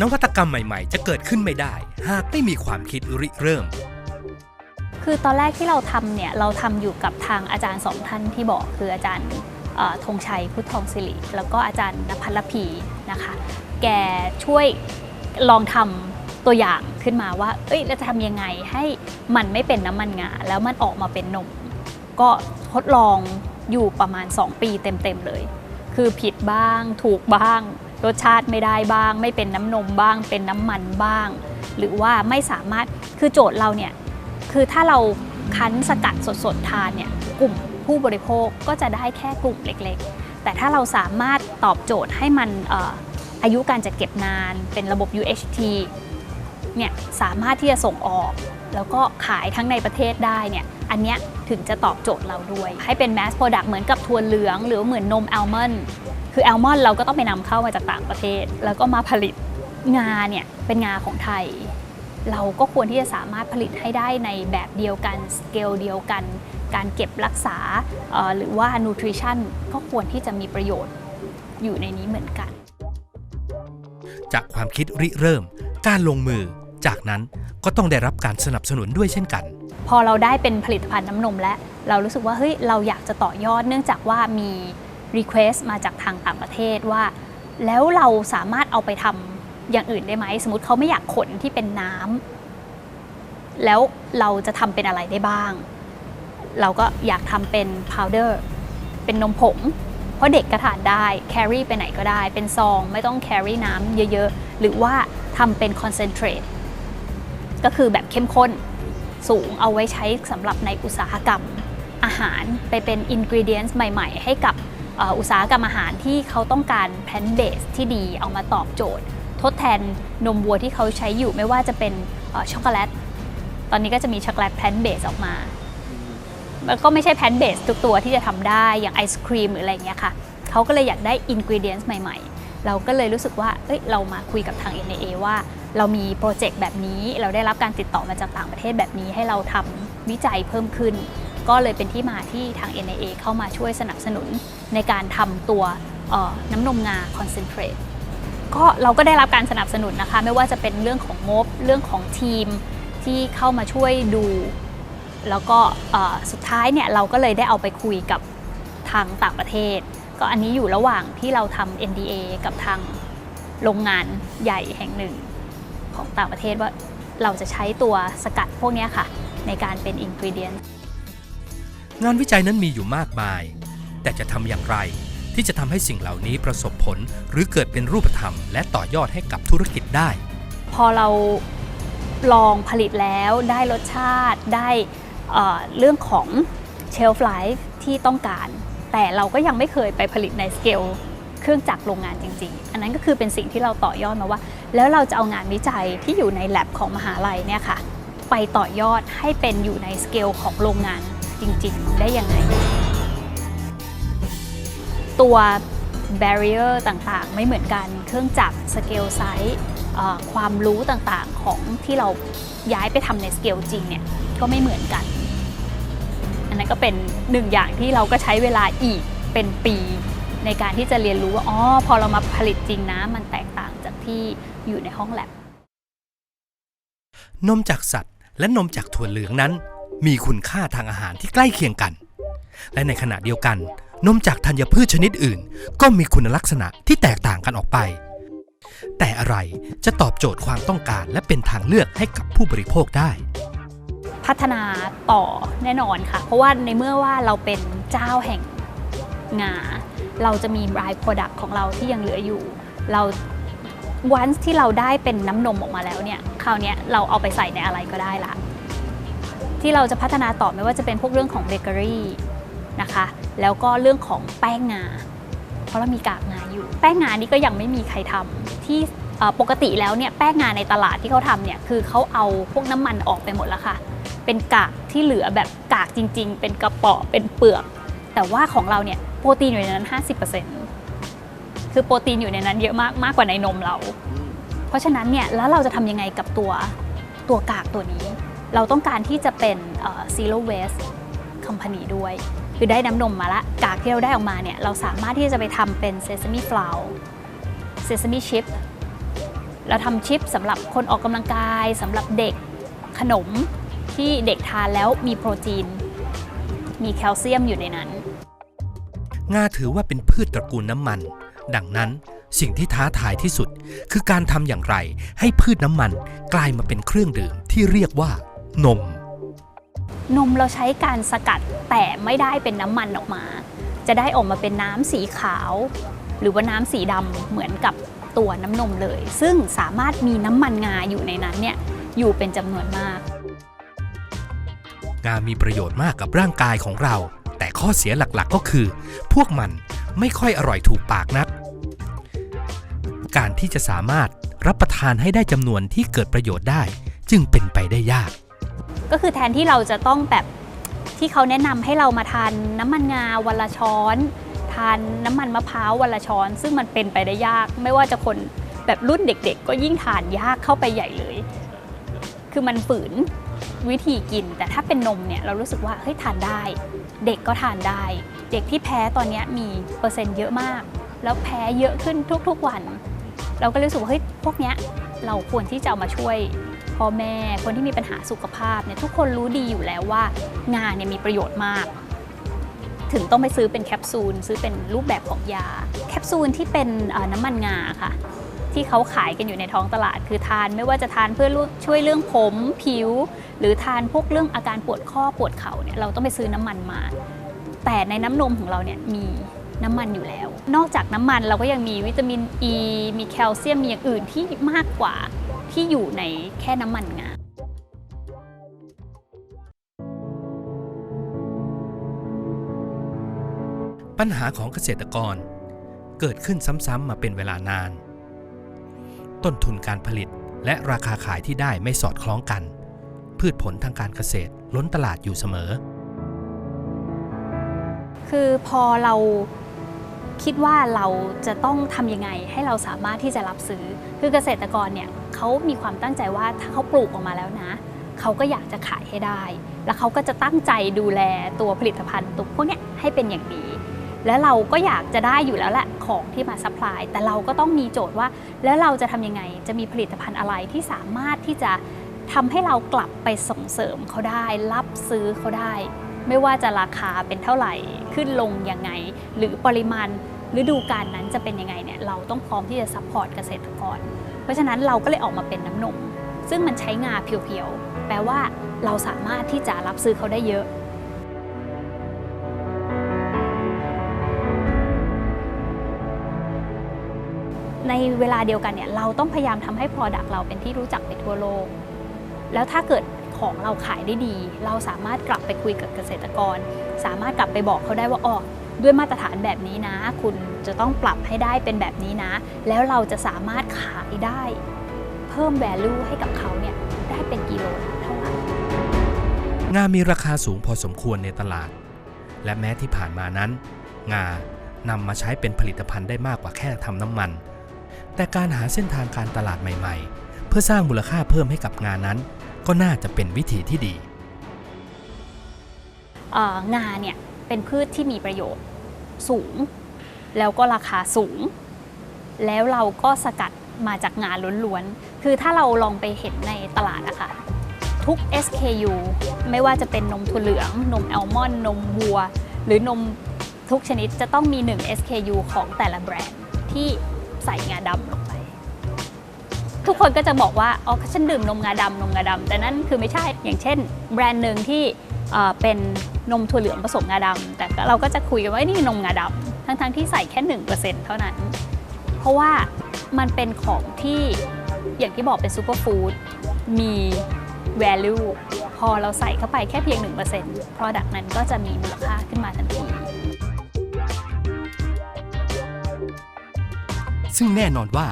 นวัตกรรมใหม่ๆ จะเกิดขึ้นไม่ได้ หากไม่มีความคิดริเริ่ม คือตอนแรกที่เราทำเนี่ยเราทำอยู่กับทางอาจารย์สองท่านที่บอกคืออาจารย์ธงชัยพุทธทองศิริแล้วก็อาจารย์นภัสรพีนะคะ แกช่วยลองทำตัวอย่างขึ้นมาว่า เอ้ยเราจะทำยังไงให้มันไม่เป็นน้ำมันงาแล้วมันออกมาเป็นนม ก็ทดลองอยู่ประมาณ 2 ปีเต็มๆเลย คือผิดบ้างถูกบ้าง รสชาติไม่ได้บ้าง ไม่เป็นน้ำนมบ้าง เป็นน้ำมันบ้าง หรือว่าไม่สามารถคือโจทย์เราเนี่ยคือถ้าเราคั้นสกัดสดๆทานเนี่ยกลุ่มผู้บริโภคก็จะได้แค่กลุ่มเล็กๆ แต่ถ้าเราสามารถตอบโจทย์ให้มันอออายุการจัดเก็บนาน เป็นระบบ UHT เนี่ยสามารถที่จะส่งออก แล้วก็ขายทั้งในประเทศได้เนี่ยอันเนี้ยถึงจะตอบโจทย์เราด้วย ให้เป็น mass product เหมือนกับถั่วเหลือง หรือเหมือนนมแอลมอนด์คือแอลมอนด์เราก็ต้องไปนำเข้ามาจากต่างประเทศ แล้วก็มาผลิตงาเนี่ยเป็นงาของไทย เราก็ควรที่จะสามารถผลิตให้ได้ในแบบเดียวกันสเกลเดียวกัน การเก็บรักษาหรือว่า nutrition ก็ควรที่จะมีประโยชน์อยู่ในนี้เหมือนกัน จากความคิดริเริ่ม การลงมือ จากนั้นก็ต้องได้รับการสนับสนุนด้วยเช่นกัน พอเราได้เป็นผลิตภัณฑ์น้ำนมแล้วเรารู้สึกว่าเฮ้ยเราอยากจะต่อยอดเนื่องจากว่ามี Request มาจากทางต่างประเทศว่า แล้วเราสามารถเอาไปทำอย่างอื่นได้ไหม สมมติเขาไม่อยากขนที่เป็นน้ำแล้วเราจะทำเป็นอะไรได้บ้าง เราก็อยากทำเป็น powder เป็นนมผงเพราะเด็กก็ทานได้ carry ไปไหนก็ได้ เป็นซอง ไม่ต้อง carry น้ำเยอะๆ หรือว่าทำเป็น concentrate ก็คือแบบเข้มข้นสูงเอาไว้ใช้สำหรับในอุตสาหกรรมอาหารไปเป็นอินก e เดียน s ใหม่ ๆ ให้กับอุตสาหกรรมอาหารที่เขาต้องการแพนเบสที่ดีเอามาตอบโจทย์ ทดแทนนมวัวที่เขาใช้อยู่ไม่ว่าจะเป็นช็อกโกแลตตอนนี้ก็จะมีช็อกโกแลตแพนเบสออกมามันก็ไม่ใช่แพนเบสทุกตัวที่จะทำได้อย่างไอศครีมหรืออะไรเงี้ยค่ะเขาก็เลยอยากได้อินก e เดียน s ใหม่ ๆ เราก็เลยรู้สึกว่าเอ้ยเรามาคุยกับทาง NAA ว่า เรามีโปรเจกต์แบบนี้ เราได้รับการติดต่อมาจากต่างประเทศแบบนี้ ให้เราทำวิจัยเพิ่มขึ้น ก็เลยเป็นที่มาที่ทาง NAA เข้ามาช่วยสนับสนุนในการทำตัวน้ำนมงาคอนเซนเทรตก็เราก็ได้รับการสนับสนุนนะคะ ไม่ว่าจะเป็นเรื่องของงบเรื่องของทีมที่เข้ามาช่วยดู แล้วก็สุดท้ายเนี่ยเราก็เลยได้เอาไปคุยกับทางต่างประเทศ ก็อันนี้อยู่ระหว่างที่เราทำ NDA กับทางโรงงานใหญ่แห่งหนึ่ง ของต่างประเทศว่าเราจะใช้ตัวสกัดพวกเนี้ยค่ะ ในการเป็นอินก e เดียนงานวิจัยนั้นมีอยู่มากมาย แต่จะทำอย่างไรที่จะทำให้สิ่งเหล่านี้ประสบผล หรือเกิดเป็นรูปธรรม และต่อยอดให้กับธุรกิจได้ พอเราลองผลิตแล้วได้รสชาติได้เอ่อเรื่องของ shelf life ที่ต้องการ แต่เราก็ยังไม่เคยไปผลิตในสเกล เครื่องจักรโรงงานจริง ๆ อันนั้นก็คือเป็นสิ่งที่เราต่อยอดมาว่า แล้วเราจะเอางานวิจัยที่อยู่ใน lab ของมหาลัยเนี่ยค่ะ ไปต่อยอดให้เป็นอยู่ในสเกลของโรงงานจริง ๆ ได้ยังไง ตัว barrier ต่างๆ ไม่เหมือนกันเครื่องจักรสเกลไซส์ความรู้ต่างๆของที่เราย้ายไปทำในสเกลจริงเนี่ยก็ไม่เหมือนกัน อันนั้นก็เป็นหนึ่งอย่างที่เราก็ใช้เวลาอีกเป็นปี ในการที่จะเรียนรู้ว่าอ๋อพอเรามาผลิตจริงนะ มันแตกต่างจากที่อยู่ในห้องแลบนมจากสัตว์ และนมจากถั่วเหลืองนั้น มีคุณค่าทางอาหารที่ใกล้เคียงกัน และในขณะเดียวกัน นมจากธัญพืชชนิดอื่น ก็มีคุณลักษณะที่แตกต่างกันออกไป แต่อะไรจะตอบโจทย์ความต้องการและเป็นทางเลือกให้กับผู้บริโภคได้ พัฒนาต่อแน่นอนค่ะ เพราะว่าในเมื่อว่าเราเป็นเจ้าแห่งงา เราจะมี by product ของเราที่ยังเหลืออยู่ เราวันที่เราได้เป็นน้ำนมออกมาแล้วเนี่ยคราวเนี้ยเราเอาไปใส่ในอะไรก็ได้ละที่เราจะพัฒนาต่อไม่ว่าจะเป็นพวกเรื่องของเบเกอรี่นะคะแล้วก็เรื่องของแป้งงา เพราะเรามีกากงาอยู่ แป้งงานี่ก็ยังไม่มีใครทำที่ปกติแล้วเนี่ยแป้งงาในตลาดที่เขาทำเนี่ยคือเขาเอาพวกน้ำมันออกไปหมดแล้วค่ะ เป็นกากที่เหลือแบบกากจริง ๆ เป็นกระป๋อเป็นเปลือก แต่ว่าของเราเนี่ย โปรตีนอยู่ในนั้น 50%คือโปรตีนอยู่ในนั้นเยอะมากมากกว่าในนมเรา เพราะฉะนั้นเนี่ยแล้วเราจะทำยังไงกับตัวตัวกากตัวนี้ เราต้องการที่จะเป็น zero waste company ด้วย คือได้น้ำนมมาละ กากที่เราได้ออกมาเนี่ยเราสามารถที่จะไปทำเป็น sesame flour sesame chip เราทำชิปสำหรับคนออกกำลังกายสำหรับเด็กขนมที่เด็กทานแล้วมีโปรตีน มีแคลเซียมอยู่ในนั้น งาถือว่าเป็นพืชตระกูลน้ำมัน ดังนั้นสิ่งที่ท้าทายที่สุด คือการทำอย่างไรให้พืชน้ำมันกลายมาเป็นเครื่องดื่มที่เรียกว่า นม นมเราใช้การสกัดแต่ไม่ได้เป็นน้ำมันออกมา จะได้ออกมาเป็นน้ำสีขาว หรือว่าน้ำสีดำเหมือนกับตัวน้ำนมเลย ซึ่งสามารถมีน้ำมันงาอยู่ในนั้นเนี่ยอยู่เป็นจำนวนมาก งามีประโยชน์มากกับร่างกายของเรา แต่ข้อเสียหลักๆก็คือ พวกมันไม่ค่อยอร่อยถูกปากนัก การที่จะสามารถรับประทานให้ได้จำนวนที่เกิดประโยชน์ได้ จึงเป็นไปได้ยาก ก็คือแทนที่เราจะต้องแบบที่เขาแนะนำให้เรามาทานน้ำมันงาวันละช้อน ทานน้ำมันมะพร้าววันละช้อน ซึ่งมันเป็นไปได้ยาก ไม่ว่าจะคนแบบรุ่นเด็กๆ ก็ยิ่งทานยากเข้าไปใหญ่เลย คือมันฝืนวิธีกิน แต่ถ้าเป็นนมเนี่ยเรารู้สึกว่าเฮ้ยทานได้ เด็กก็ทานได้ เด็กที่แพ้ตอนนี้มีเปอร์เซ็นต์เยอะมาก แล้วแพ้เยอะขึ้นทุกๆวัน เราก็รู้สึกว่าเฮ้ยพวกเนี้ยเราควรที่จะเอามาช่วยพ่อแม่คนที่มีปัญหาสุขภาพเนี่ยทุกคนรู้ดีอยู่แล้วว่างาเนี่ยมีประโยชน์มาก ถึงต้องไปซื้อเป็นแคปซูล ซื้อเป็นรูปแบบของยา แคปซูลที่เป็นน้ำมันงาค่ะ ที่เขาขายกันอยู่ในท้องตลาด คือทานไม่ว่าจะทานเพื่อช่วยเรื่องผมผิว หรือทานพวกเรื่องอาการปวดข้อปวดเข่าเนี่ยเราต้องไปซื้อน้ำมันมา แต่ในน้ำนมของเราเนี่ยมีน้ำมันอยู่แล้ว นอกจากน้ำมันเราก็ยังมีวิตามินอ e, ีมีแคลเซียมมีอย่างอื่นที่มากกว่าที่อยู่ในแค่น้ำมันงาปัญหาของเกษตรกร เกิดขึ้นซ้ำๆมาเป็นเวลานาน ต้นทุนการผลิต และราคาขายที่ได้ไม่สอดคล้องกัน พืชผลทางการเกษตรล้นตลาดอยู่เสมอ คือพอเราคิดว่าเราจะต้องทำยังไงให้เราสามารถที่จะรับซื้อ คือเกษตรกรเนี่ยเขามีความตั้งใจว่าถ้าเขาปลูกออกมาแล้วนะ เขาก็อยากจะขายให้ได้ แล้วเขาก็จะตั้งใจดูแลตัวผลิตภัณฑ์ตัวพวกนี้ให้เป็นอย่างดี แล้วเราก็อยากจะได้อยู่แล้วแหละของที่มาซัพพลายแต่เราก็ต้องมีโจทย์ว่า แล้วเราจะทำยังไง จะมีผลิตภัณฑ์อะไรที่สามารถที่จะทำให้เรากลับไปส่งเสริมเขาได้ รับซื้อเขาได้ ไม่ว่าจะราคาเป็นเท่าไหร่ขึ้นลงยังไง หรือปริมาณฤดูกาลนั้นจะเป็นยังไงเนี่ยเราต้องพร้อมที่จะซัพพอร์ตเกษตรกร เพราะฉะนั้นเราก็เลยออกมาเป็นน้ำนม ซึ่งมันใช้งาเพียวๆ แปลว่าเราสามารถที่จะรับซื้อเขาได้เยอะ ในเวลาเดียวกันเนี่ยเราต้องพยายามทำให้ Product เราเป็นที่รู้จักไปทั่วโลก แล้วถ้าเกิดของเราขายได้ดี เราสามารถกลับไปคุยกับเกษตรกร สามารถกลับไปบอกเขาได้ว่าอ๋อด้วยมาตรฐานแบบนี้นะ คุณจะต้องปรับให้ได้เป็นแบบนี้นะ แล้วเราจะสามารถขายได้ เพิ่ม value ให้กับเขาเนี่ยได้เป็นกิโลเท่าไหร่งามีราคาสูงพอสมควรในตลาด และแม้ที่ผ่านมานั้น งานำมาใช้เป็นผลิตภัณฑ์ได้มากกว่าแค่ทำน้ำมัน แต่การหาเส้นทางการตลาดใหม่ๆ เพื่อสร้างมูลค่าเพิ่มให้กับงานนั้น ก็น่าจะเป็นวิธีที่ดี งานเนี่ยเป็นพืชที่มีประโยชน์สูง แล้วก็ราคาสูง แล้วเราก็สกัดมาจากงานล้วนๆ คือถ้าเราลองไปเห็นในตลาดอะค่ะทุก SKU ไม่ว่าจะเป็นนมถั่วเหลือง นมแอลมอนด์นมวัว หรือนมทุกชนิดจะต้องมี 1 SKU ของแต่ละแบรนด์ที่ ใส่งาดำลงไป ทุกคนก็จะบอกว่าอ๋อฉันดื่มนมงาดำนมงาดำแต่นั่นคือไม่ใช่อย่างเช่น แบรนด์หนึ่งที่เป็นนมถั่วเหลืองผสมงาดำแต่เราก็จะคุยกันว่านี่นมงาดำทั้งๆที่ใส่แค่ 1%เท่านั้น เพราะว่ามันเป็นของที่อย่างที่บอกเป็นซูเปอร์ฟู้ดมี value พอเราใส่เข้าไปแค่เพียง 1% product นั้นก็จะมีมูลค่าขึ้นมาทันที ซึ่งแน่นอนว่า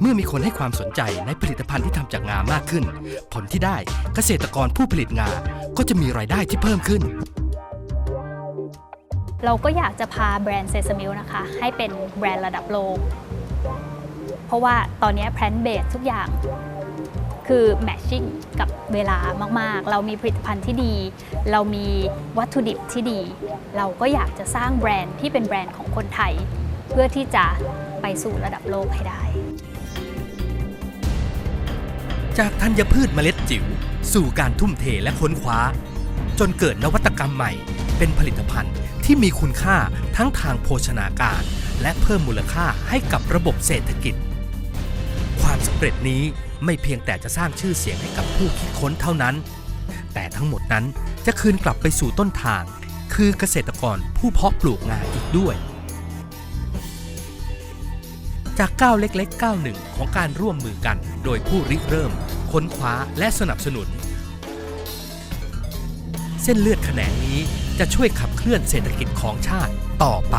เมื่อมีคนให้ความสนใจในผลิตภัณฑ์ที่ทำจากงามากขึ้น ผลที่ได้เกษตรกรผู้ผลิตงา ก็จะมีรายได้ที่เพิ่มขึ้น เราก็อยากจะพาแบรนด์เซซามิลนะคะ ให้เป็นแบรนด์ระดับโลก เพราะว่าตอนนี้แพลนเบสทุกอย่างคือแมทชิ่งกับเวลามากๆ เรามีผลิตภัณฑ์ที่ดี เรามีวัตถุดิบที่ดี เราก็อยากจะสร้างแบรนด์ที่เป็นแบรนด์ของคนไทย เพื่อที่จะ ไปสู่ระดับโลกให้ได้ จากธัญพืชเมล็ดจิ๋วสู่การทุ่มเทและค้นคว้า จนเกิดนวัตกรรมใหม่ เป็นผลิตภัณฑ์ที่มีคุณค่าทั้งทางโภชนาการ และเพิ่มมูลค่าให้กับระบบเศรษฐกิจ ความสำเร็จนี้ไม่เพียงแต่จะสร้างชื่อเสียงให้กับผู้คิดค้นเท่านั้น แต่ทั้งหมดนั้นจะคืนกลับไปสู่ต้นทาง คือเกษตรกรผู้เพาะปลูกงาอีกด้วย จากก้าวเล็กๆก้าวหนึ่งของการร่วมมือกัน โดยผู้ริเริ่ม ค้นคว้าและสนับสนุน เส้นเลือดแขนงนี้จะช่วยขับเคลื่อนเศรษฐกิจของชาติต่อไป